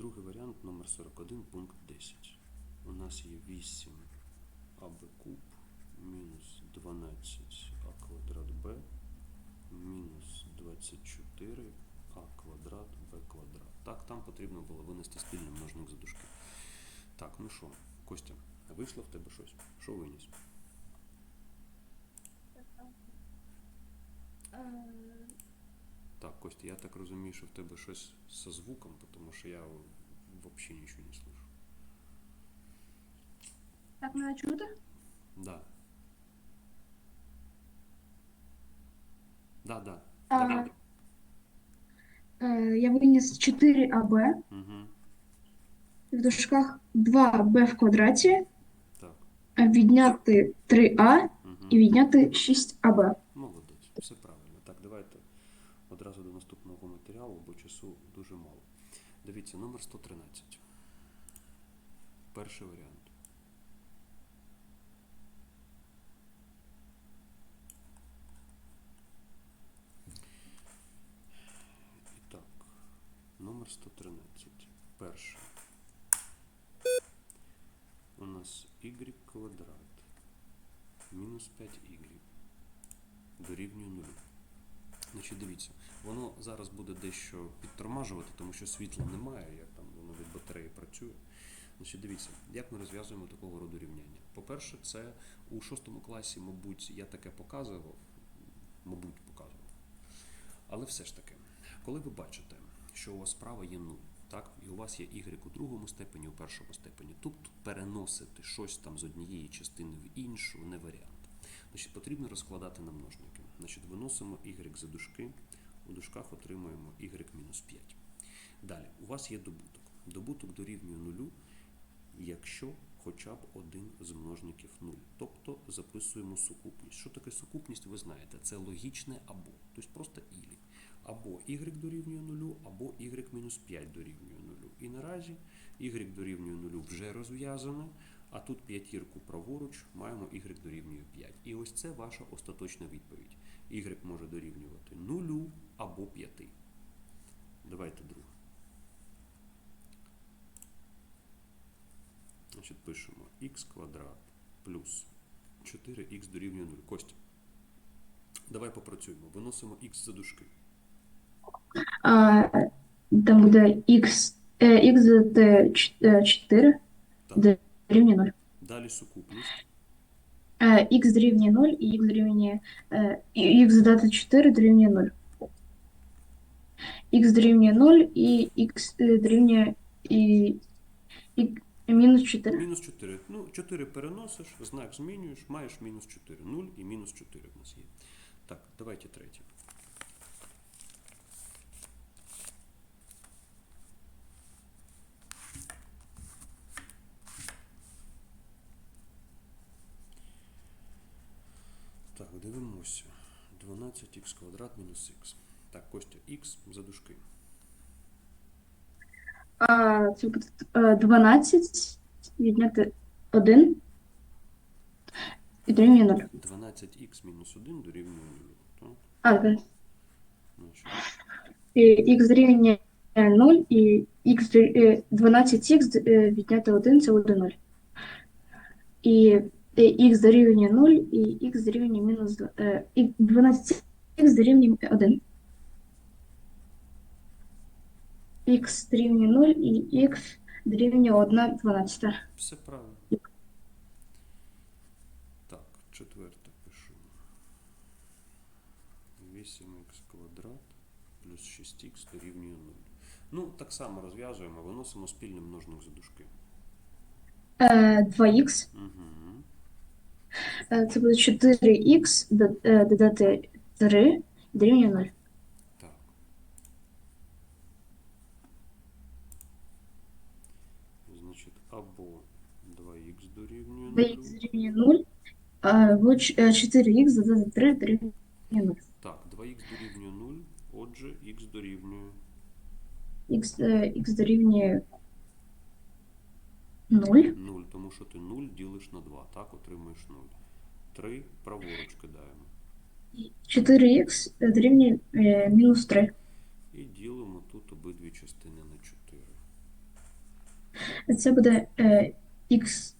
другий варіант номер 41, пункт 10. У нас є 8 АБ куб мінус 12 А квадрат Б мінус 24 А квадрат Б квадрат. Так, там потрібно було винести спільний множник за дужки. Так, ну що, Костя, вийшло в тебе щось? Що виніс? Так, Костя, я так розумію, що в тебе щось зі звуком, тому що я взагалі нічого не слышу. Так мене чути? Да. Да, да. А, Давай. Е, Я виніс 4АБ Угу. в дужках 2Б в квадраті, Так. відняти 3А Угу. і відняти 6АБ. Молодець, все правильно. Так, давайте одразу до наступного матеріалу, бо часу дуже мало. Дивіться, номер 113. Перший варіант. І так, номер 113. Перший. У нас y квадрат мінус 5y дорівнює нулю. Значить, дивіться, воно зараз буде дещо підтормажувати, тому що світла немає, як там воно від батареї працює. Значить, дивіться, як ми розв'язуємо такого роду рівняння. По-перше, це у шостому класі, мабуть, я таке показував, мабуть, показував. Але все ж таки, коли ви бачите, що у вас справа є 0, так, і у вас є y у другому степені, у першому степені, тут переносити щось там з однієї частини в іншу не варіант. Значить, потрібно розкладати на множники. Значить, виносимо y за дужки, у дужках отримуємо y мінус 5. Далі, у вас є добуток. Добуток дорівнює нулю, якщо хоча б один з множників 0. Тобто записуємо сукупність. Що таке сукупність, ви знаєте, це логічне або, тобто просто ілі. Або y дорівнює нулю, або y мінус 5 дорівнює нулю. І наразі y дорівнює нулю вже розв'язано, а тут п'ятірку праворуч маємо y дорівнює 5. І ось це ваша остаточна відповідь. Y може дорівнювати нулю або 5. Давайте друге. Значить, пишемо х квадрат плюс 4х дорівнює 0. Костя. Давай попрацюємо. Виносимо х за дужки. А, Там буде X, е, X 4 Так. дорівнює 0. Далі сукупність. X дорівнює 0 і X дорівнює X додати 4 дорівнює 0. X дорівнює 0 і X дорівнює і, і, і мінус 4. Мінус 4. Ну, 4 переносиш, знак змінюєш, маєш мінус 4. 0 і мінус 4 в нас є. Так, давайте третє. Так, дивимося. 12х квадрат мінус х. Так, Костя, х за дужки. А це буде е, 12 відняти 1 і дорівнює 0. 12х мінус 1 дорівнює 0. Так? А, так. І X дорівнює 0 і е, 12х е, відняти 1 це буде 0. І е, X дорівнює 0 і X дорівнює мінус 2. е, 12х дорівнює 1. X дорівнює 0 і X дорівнює 1 12. Все правильно. Так, четверте пишу. 8х квадрат плюс 6х дорівнює 0. Ну, так само розв'язуємо, виносимо спільний множник за дужки. Е, 2х. Угу. Е, Це буде 4х до- е, додати 3 дорівнює 0. Так. Значить, або 2х дорівнює 0. Dx дорівнює 0, а 4х додати 3 дорівнює 0. Так, 2х дорівнює 0, отже, х дорівнює Х, е, х дорівнює 0. 0, тому що ти 0 ділиш на 2, так, отримуєш 0. 3 праворуч кидаємо. 4х дорівнює е, мінус 3. І ділимо тут обидві частини на 4. Це буде е, x,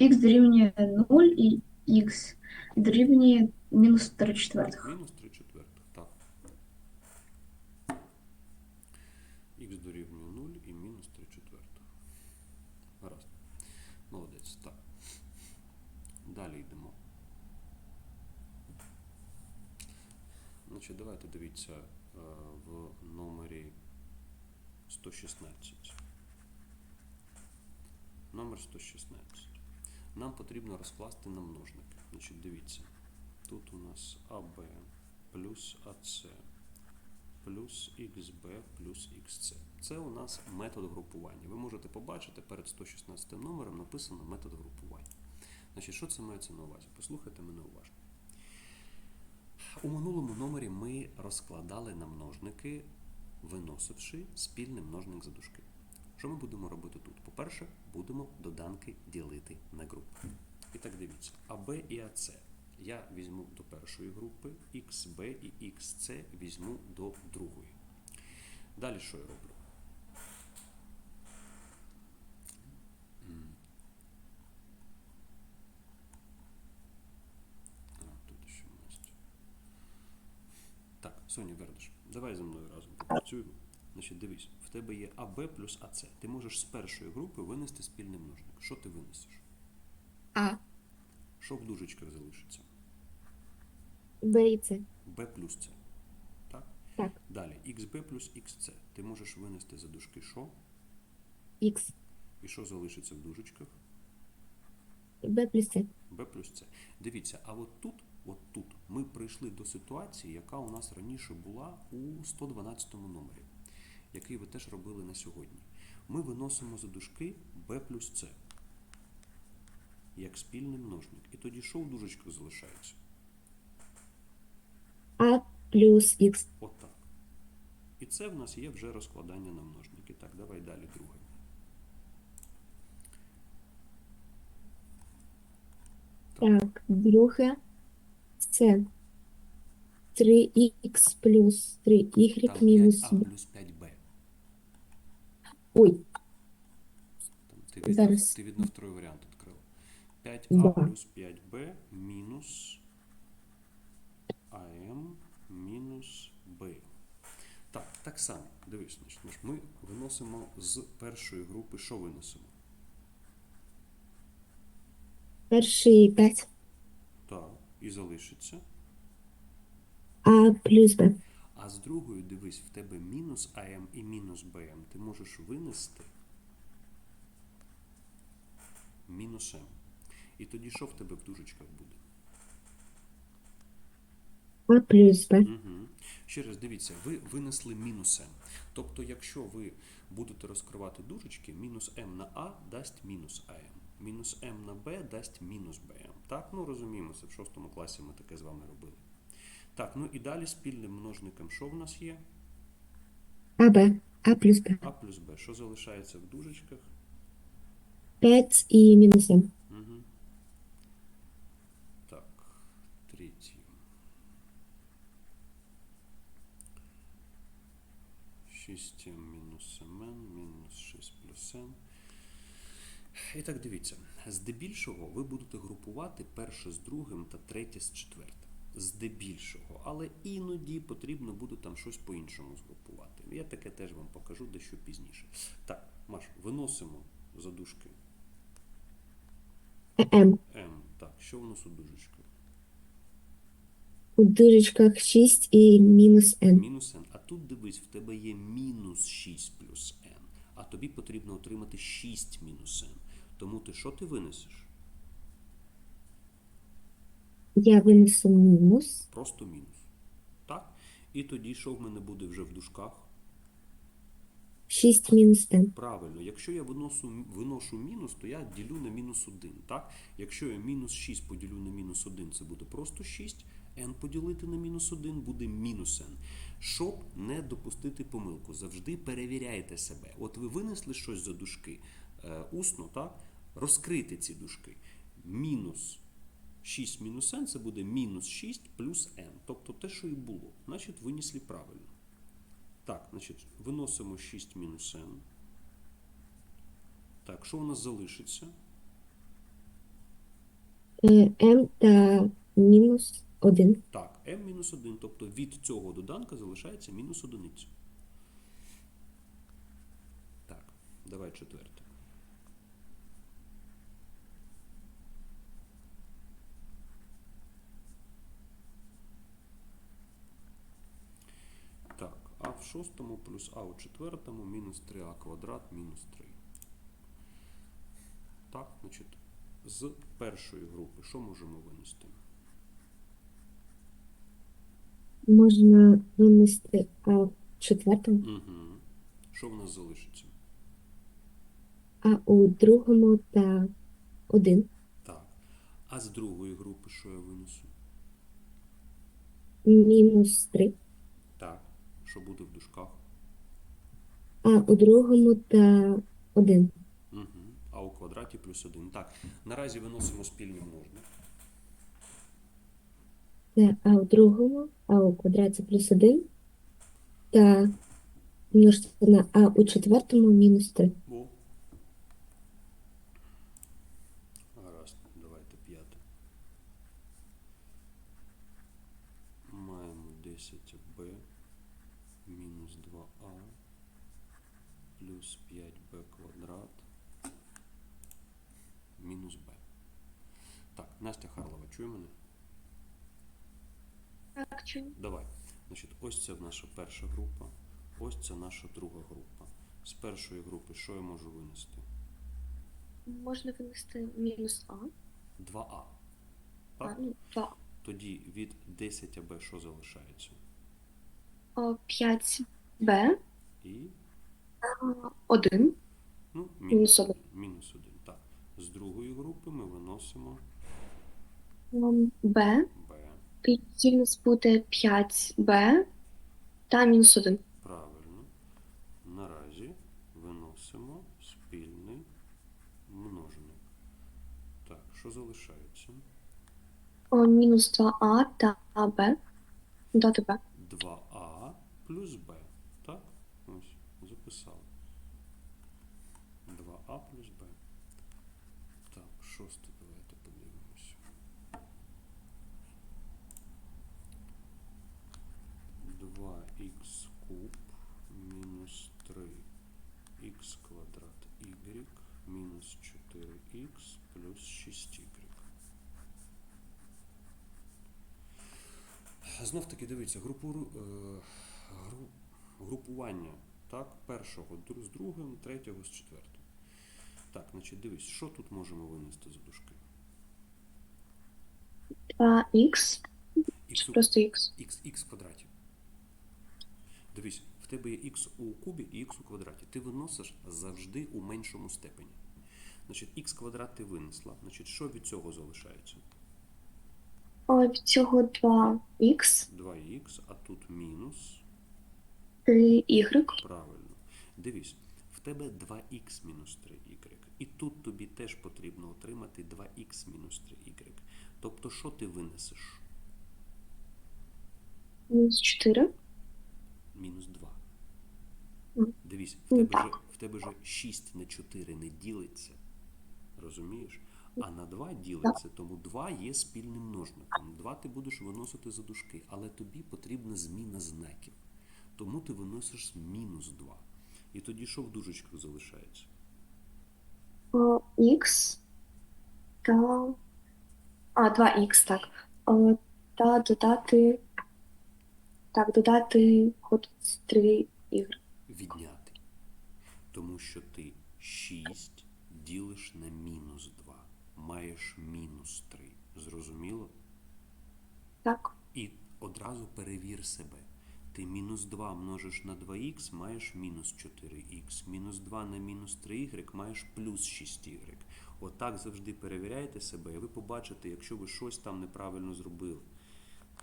x дорівнює 0 і x дорівнює мінус 3 четвертих. Мінус 3 четвертих, так. Х дорівнює 0 і мінус 3 четвертих. Гаразд. Молодець. Так. Далі йдемо. Значить, давайте дивіться е, в номері 116. Номер 116. Нам потрібно розкласти на множники. Значить, дивіться. Тут у нас АБ плюс АЦ плюс XB плюс XC. Це у нас метод групування. Ви можете побачити перед 116 номером написано метод групування. Значить, що це мається на увазі? Послухайте мене уважно. У минулому номері ми розкладали на множники, виносивши спільний множник за дужки. Що ми будемо робити тут? По-перше, будемо доданки ділити на групи. І так дивіться, АБ і АЦ я візьму до першої групи, XB і XC візьму до другої. Далі що я роблю? М. А, тут ще Настя. Так, Соня Вердиш, давай зі мною разом попрацюємо. Значить, дивись, в тебе є АБ плюс АЦ. Ти можеш з першої групи винести спільний множник. Що ти винесеш? А, Що в дужечках залишиться? Б і С. b плюс c. Так? Так. Далі xb плюс xc. Ти можеш винести за дужки що? Х. І що залишиться в дужечках? Б плюс С. b плюс c. Дивіться, а от тут, от тут ми прийшли до ситуації, яка у нас раніше була у 112 номері, який ви теж робили на сьогодні. Ми виносимо за дужки b плюс c. Як спільний множник. І тоді що в дужечках залишається? А плюс Х. Отак. І це в нас є вже розкладання на множники. Так, давай далі друге. Так, друге. Це 3х плюс 3y Там мінус 5а плюс 5b. Ой, Там ти, від, Зараз. ти видно второй варіант відкрив. 5а Да. плюс 5b мінус АМ мінус Б. Так, так само. Дивись, значить, ми ж ми виносимо з першої групи, що виносимо? перший 5. Так, і залишиться. А плюс Б. А з другої, дивись, в тебе мінус АМ і мінус БМ. Ти можеш винести мінус М. І тоді що в тебе в дужечках буде? А плюс Б. Угу. Ще раз дивіться, ви винесли мінус М. Тобто, якщо ви будете розкривати дужечки, мінус М на А дасть мінус АМ. Мінус М на Б дасть мінус БМ. Так, ну розуміємо, це в шостому класі ми таке з вами робили. Так, ну і далі спільним множником що в нас є? А Б. А плюс Б. А плюс Б. Що залишається в дужечках? 5 і мінус М. Угу. Так, третій. 6 мінус mn мінус 6 плюс n. І так дивіться, здебільшого ви будете групувати перше з другим та третє з четвертим. Здебільшого, але іноді потрібно буде там щось по-іншому згрупувати. Я таке теж вам покажу дещо пізніше. Так, Маш, виносимо задушки М. М. Так, що у нас у дужечках? У дужечках 6 і мінус Н. Мінус n. А тут дивись, в тебе є мінус 6 плюс n. А тобі потрібно отримати 6 мінус n. Тому ти що ти винесеш? Я винесу мінус. Просто мінус. Так? І тоді що в мене буде вже в дужках? 6 мінус Н. Правильно, якщо я виносу, виношу мінус, то я ділю на мінус 1. Так? Якщо я мінус 6 поділю на мінус 1, це буде просто 6. n поділити на мінус 1 буде мінус n. Щоб не допустити помилку, завжди перевіряйте себе. От ви винесли щось за дужки е, усно, так? Розкрийте ці дужки. Мінус 6 мінус n це буде мінус 6 плюс n. Тобто те, що і було. Значить, винесли правильно. Так, значить, виносимо 6 мінус n. Так, що у нас залишиться? Е, m та мінус 1. Так, m мінус 1. тобто від цього доданка залишається мінус одиниця. Так, давай четверте. Так, а в шостому плюс а у четвертому мінус 3а квадрат мінус 3. Так, значить, з першої групи що можемо винести? Можна винести а в четвертому, Угу. Що в нас залишиться? а у другому та 1. Так. А з другої групи що я винесу? Мінус 3. Що буде в дужках? А у другому та 1. Угу. А у квадраті плюс 1. Так. Наразі виносимо спільний множник. Це а у другому, а у квадраті плюс 1. Та множити на а у четвертому мінус 3. Бо. Гаразд, давайте п'яте. Маємо 10b мінус 2а плюс 5b квадрат мінус b. Так, Настя Харлова, чує мене? Так, чую. Давай. Значить, ось це наша перша група, ось це наша друга група. З першої групи що я можу винести? Можна винести мінус А, 2а. а ну, 2, Тоді від 10аб що залишається? 5Б, І 1, ну, Мінус мінус 1. Мінус 1. Так. З другої групи ми виносимо Б, b. тоді в нас буде 5Б та мінус 1. Правильно. Наразі виносимо спільний множник. Так, що залишається? О, Мінус 2А та Б. Дати Б. 2а плюс b. Так? Ось, записали. 2а плюс b. Так, шосте давайте подивимося. 2х куб мінус 3х квадрат y мінус 4х плюс 6y. Знов таки дивіться, групу, е, гру, групування так, першого з другим, третього з четвертим. Так, значить, дивись, що тут можемо винести за дужки? 2Х, Х, просто Х. Х, х квадраті. Дивись, в тебе є х у кубі і х у квадраті. Ти виносиш завжди у меншому степені. Значить, х квадрат ти винесла. Значить, що від цього залишається? О, від цього 2Х, 2х, а тут мінус. 3Y. Правильно. Дивись, в тебе 2х мінус 3y. І тут тобі теж потрібно отримати 2х мінус 3y. Тобто, що ти винесеш? мінус 4. Мінус 2. Мгм. Дивись, в тебе, же, в тебе же 6 на 4 не ділиться. Розумієш? А на 2 ділиться, тому 2 є спільним множником. 2 ти будеш виносити за дужки, але тобі потрібна зміна знаків. Тому ти виносиш мінус 2. І тоді що в дужечках залишається? Х та. А, 2х, так. О, та додати. Так, додати от 3 ігри. відняти. Тому що ти 6 ділиш на мінус 2. Маєш мінус 3. Зрозуміло? Так. І одразу перевір себе. Ти мінус 2 множиш на 2х, маєш мінус 4х. Мінус 2 на мінус 3y маєш плюс 6y. Отак завжди перевіряйте себе, і ви побачите, якщо ви щось там неправильно зробили.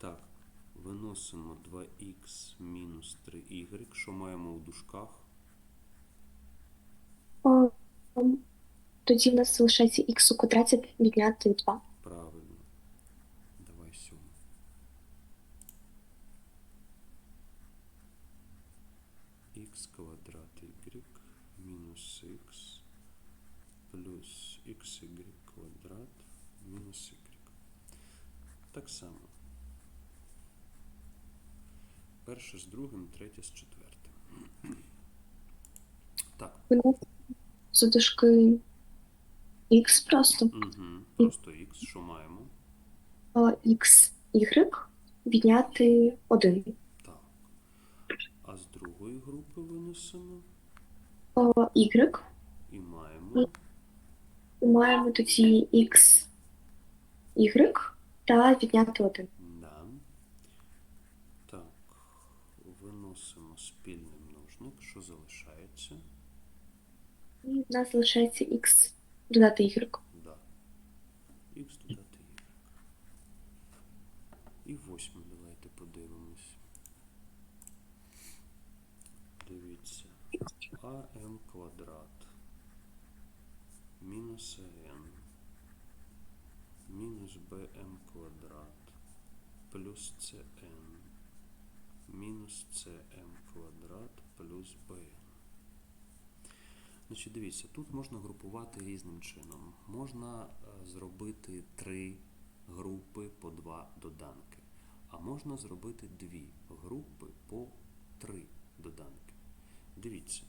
Так, виносимо 2х мінус 3y, що маємо у дужках. О, ем, тоді в нас залишається х у квадраті відняти 2. Правильно. Давай сьому. х квадрат y мінус х плюс xy квадрат мінус y. Так само. Перше з другим, третє з четвертим. Так. Виносимо Х просто. Угу. Просто x, що маємо? Х, Y відняти 1. Так. А з другої групи винесемо Y. і маємо. І маємо тоді X, Y та відняти 1. Да. Так. Виносимо спільний множник. Що залишається? І в нас залишається X додати Y. Да. Х додати y. І восьме давайте подивимось. Дивіться. АМ квадрат мінус АН мінус БМ квадрат плюс СН мінус СМ квадрат плюс БН. Значить, дивіться, тут можна групувати різним чином. Можна е, зробити три групи по два доданки, а можна зробити дві групи по три доданки. Дивіться,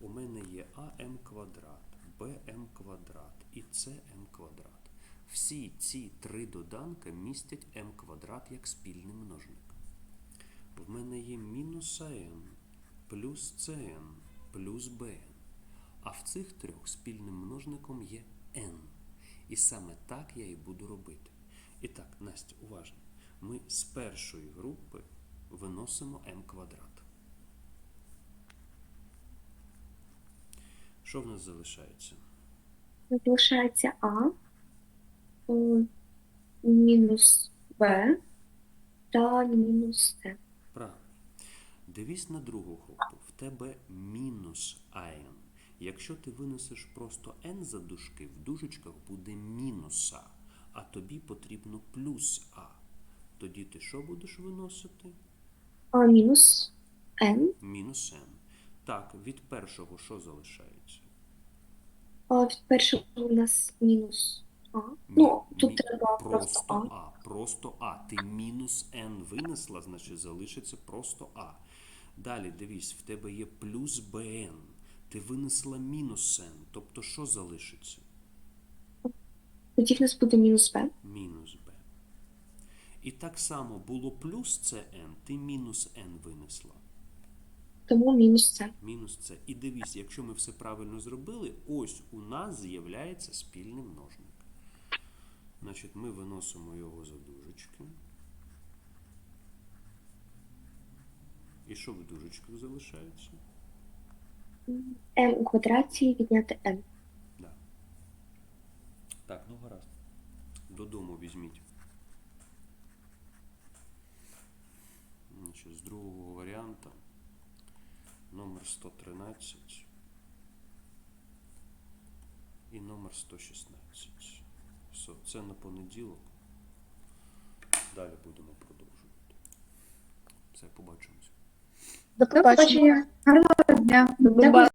у мене є АМ квадрат, БМ квадрат і СМ квадрат. Всі ці три доданки містять М квадрат як спільний множник. В мене є мінус АН плюс СН плюс БН. А в цих трьох спільним множником є n. І саме так я і буду робити. І так, Настя, уважно. Ми з першої групи виносимо m квадрат. Що в нас залишається? Залишається А, мінус Б та мінус С. Правильно. Дивись на другу групу. В тебе мінус АН. Якщо ти винесеш просто n за дужки, в дужечках буде мінус А, а тобі потрібно плюс А. Тоді ти що будеш виносити? А мінус Н. Мінус n. Так, від першого що залишається? А від першого у нас мінус А. Ну, тут мі- треба просто просто А. А. Просто А. Ти мінус n винесла, значить залишиться просто А. Далі дивись, в тебе є плюс bn. Ти винесла мінус n. Тобто що залишиться? Тоді в нас буде мінус Б. Мінус b. І так само було плюс cn, ти мінус n винесла. Тому мінус С. Мінус це. І дивись, якщо ми все правильно зробили, ось у нас з'являється спільний множник. Значить, ми виносимо його за дужечки. І що в дужечках залишається? М у квадраті відняти Н. Да. Так, ну гаразд. Додому візьміть. Значить, з другого варіанта номер 113 і номер 116. Все, це на понеділок. Далі будемо продовжувати. Все, побачимось. До побачення. Гарного дня. Дякую